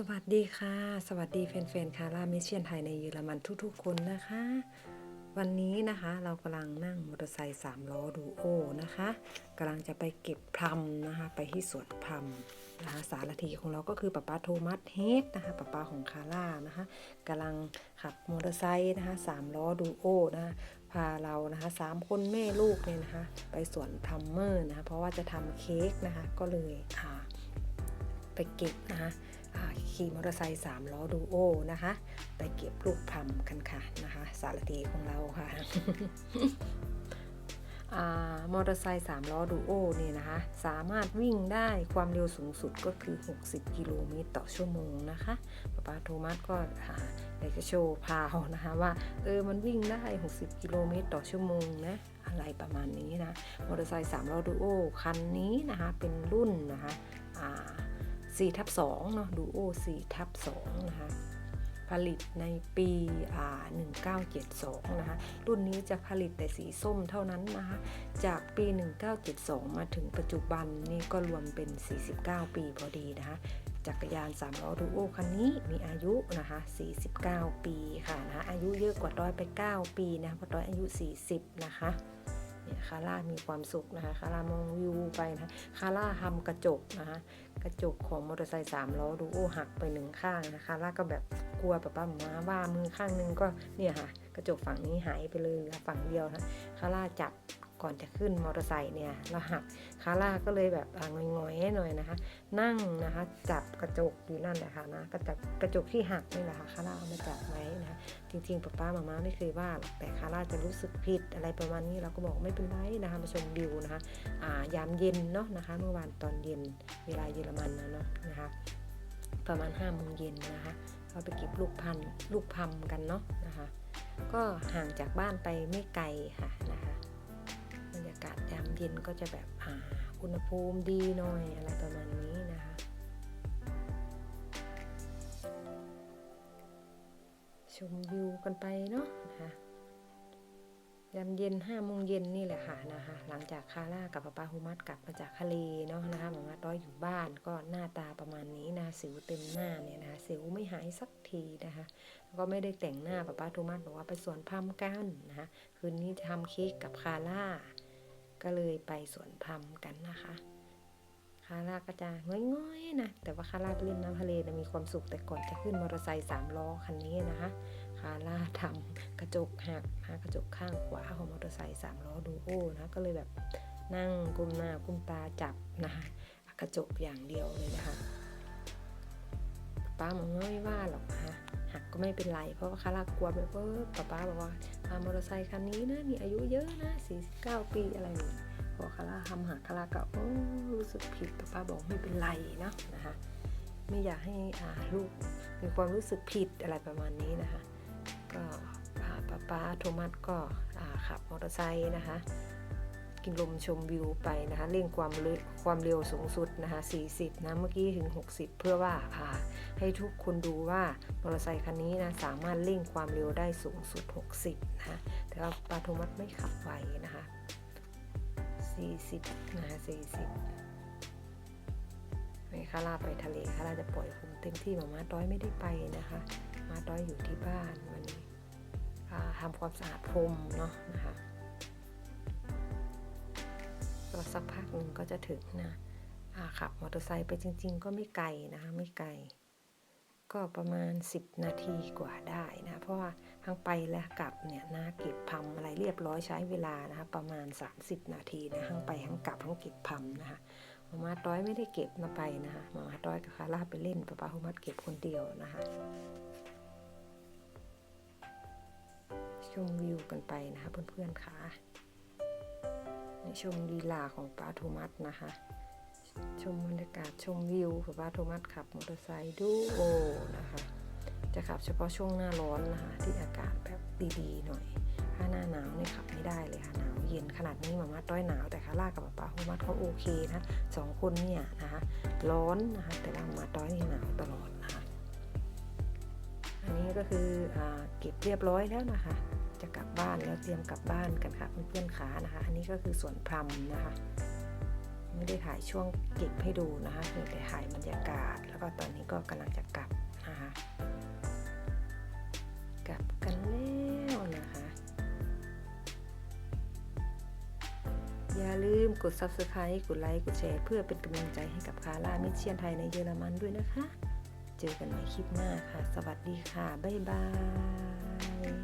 สวัสดีค่ะ สวัสดีแฟนๆคาร่ามิเชียนไทยในเยอรมันทุกๆ คนนะคะ วันนี้นะคะเรากำลังนั่งมอเตอร์ไซค์สามล้อดูโอนะคะกำลังจะไปเก็บพลัมนะคะไปที่สวนพลัมนะคะสารทีของเราก็คือป้าป้าโทมัสเฮดนะคะป้าป้าของคาร่านะคะกำลังขับมอเตอร์ไซค์นะคะสามล้อดูโอนะคะพาเรานะคะสามคนแม่ลูกเนี่ยนะคะไปสวนพลัมเมอร์นะคะเพราะว่าจะทำเค้กนะคะก็เลยอ่าไปเก็บนะคะ ขี่มอเตอร์ไซค์สามล้อดูโอนะคะ ไปเก็บลูกพลัมกันค่ะนะคะ สารตีของเราค่ะมอเตอร์ไซค์สามล้อดูโอเนี่ยนะคะ สามารถวิ่งได้ความเร็วสูงสุดก็คือ 60 กิโลเมตรต่อชั่วโมงนะคะป้าป้าโทมัสก็อยากจะโชว์พาวนะคะว่าเออมันวิ่งได้ 60 กิโลเมตรต่อชั่วโมงนะอะไรประมาณนี้นะมอเตอร์ไซค์สามล้อดูโอคันนี้นะคะเป็นรุ่นนะคะอ่า 4ทับ2เนาะดูโอ4ทับ2นะคะผลิตในปีอ่า1972 นะคะ รุ่นนี้จะผลิตแต่สีส้มเท่านั้นนะคะ จากปี 1972 มาถึงปัจจุบันนี่ก็รวมเป็น 49 ปีพอดีนะคะ จักรยาน3ล้อดูโอคันนี้มีอายุนะคะ 49 ปีค่ะนะะอายุเยอะกว่าต้อยไป 9 ปีนะเพราะต้อยอายุ 40 นะคะ เนี่ยคาร่ามีความสุขนะคะคาร่ามองวิวไปนะคะคาร่าทำกระจกนะคะกระจกของมอเตอร์ไซค์สามล้อดูโอหักไปหนึ่งข้างนะคะล่าก็แบบกลัวแบบป้ามาว่ามือข้างนึงก็เนี่ยค่ะ กระจกฝั่งนี้หายไปเลยฝั่งเดียวนะคาร่าจับ ก่อนจะขึ้นมอเตอร์ไซค์เนี่ยแล้วหักคาร่าก็เลยแบบอ่างอยๆหน่อยนะคะ นั่งนะคะ จับกระจกอยู่นั่นแหละค่ะนะกระจกกระจกที่หักนี่แหละค่ะคาร่าเอามาจับไว้นะคะจริงๆป้าป้ามาม่าไม่เคยว่าหรอกแต่คาร่าจะรู้สึกผิดอะไรประมาณนี้เราก็บอกไม่เป็นไรนะคะมาชมวิวนะคะอ่ายามเย็นเนาะนะคะ เมื่อวานตอนเย็นเวลาเยอรมันนะเนาะนะคะประมาณ5้าโมงเย็นนะคะเราไปเก็บลูกพันลูกพัมกันเนาะนะคะ ก็ห่างจากบ้านไปไม่ไกลค่ะากาศยามเย็นก็จะแบบอ่าอุณหภูมิดีหน่อยอะไรประมาณนี้นะคะ ชมวิวกันไปเนาะนะคะยามเย็นห้าโมงเย็นนี่แหละค่ะนะคะ หลังจากคาร่ากับป้าปาฮูมัสกลับมาจากทะเลเนาะนะคะหมามาต้อยอยู่บ้านก็หน้าตาประมาณนี้นะสิวเต็มหน้าเนี่ยนะคะสิวไม่หายสักทีนะคะแล้วก็ไม่ได้แต่งหน้าป้าปาโทมัสบอกว่าไปสวนพัมกันนะคะคืนนี้จะทำเค้กกับคาร่า ก็เลยไปสวนพลัมกันนะคะคาร่าก็จะง่อยๆนะ แต่ว่าคาร่าเล่นน้ำทะเลนะมีความสุขแต่ก่อนจะขึ้นมอเตอร์ไซค์สามล้อคันนี้นะคะคาร่าทำกระจกหักนะกระจกข้างขวาของมอเตอร์ไซค์สามล้อดูโอนะก็เลยแบบนั่งกุมหน้ากุมตาจับนะคะกระจกอย่างเดียวเลยนะคะป้ามันไม่ว่าหรอกนะคะ หักก็ไม่เป็นไร เพราะว่าคาร่ากลัวแบบว่าป้าป้าบอกว่าอ่ามอเตอร์ไซค์คันนี้นะมีอายุเยอะนะ 49 ปีอะไรอย่างเงี้ยพอคาร่าทำหักคาร่าก็โอ้รู้สึกผิดป้าป้าบอกไม่เป็นไรนะนะคะไม่อยากให้อ่าลูกมีความรู้สึกผิดอะไรประมาณนี้นะคะ ก็อ่าป้าป้าโทมัสก็ขับมอเตอร์ไซค์นะคะ กินลมชมวิวไปนะคะเร่งความเร็วความเร็วสูงสุดนะคะ 40 นะ เมื่อกี้ถึง 60 เพื่อว่าอ่าให้ทุกคนดูว่ามอเตอร์ไซค์คันนี้นะสามารถเร่งความเร็วได้สูงสุด 60 นะคะแต่ว่าปาโทมัสไม่ขับไวนะคะ 40 นะคะ 40ไม่คาร่าไปทะเลคาร่าจะปล่อยผมเต็มที่หมามาต้อยไม่ได้ไปนะคะ มาต้อยอยู่ที่บ้านวันนี้ทำความสะอาดพรมเนาะนะคะ ก็สักพักหนึ่งก็จะถึงนะขับมอเตอร์ไซค์ไปจริง ๆ ก็ไม่ไกลนะคะไม่ไกล ก็ประมาณ 10 นาทีกว่าได้นะเพราะว่าทั้งไปและกลับเนี่ยนะเก็บพัมอะไรเรียบร้อยใช้เวลานะคะประมาณ 30 นาทีนะทั้งไปทั้งกลับทั้งเก็บพัมนะคะมามาต้อยไม่ได้เก็บมาไปนะคะมามาต้อยกับคาร่าไปเล่นป้าป้าฮุมัดเก็บคนเดียวนะคะชมวิวกันไปนะคะเพื่อนๆค่ะ ชมลีลาของป้าโทมัสนะคะ ชมบรรยากาศชมวิวของป้าโทมัสขับมอเตอร์ไซค์ดูโอนะคะ จะขับเฉพาะช่วงหน้าร้อนนะคะ ที่อากาศแบบดีๆหน่อย ถ้าหน้าหนาวนี่ขับไม่ได้เลยค่ะหนาวเย็นขนาดนี้มาม่าต้อยหนาวแต่คาร่ากับป้าโฮมัสเขาโอเคนะสองคนเนี่ยนะคะ ร้อนนะคะแต่ว่ามาต้อยนี่หนาวตลอดนะคะ อันนี้ก็คืออเก็บเรียบร้อยแล้วนะคะ จะกลับบ้านแล้วเตรียมกลับบ้านกันค่ะเพื่อนๆขานะคะ อันนี้ก็คือสวนพรมนะคะ ไม่ได้ถ่ายช่วงเก็บให้ดูนะคะเพียงแต่ถ่ายบรรยากาศ แล้วก็ตอนนี้ก็กำลังจะกลับนะคะกลับกันแล้วนะคะ อย่าลืมกด subscribe กดไลค์กดแชร์ เพื่อเป็นกำลังใจให้กับคาร่ามิเชียนไทยในเยอรมันด้วยนะคะ เจอกันในคลิปหน้าค่ะ สวัสดีค่ะ บ๊ายบาย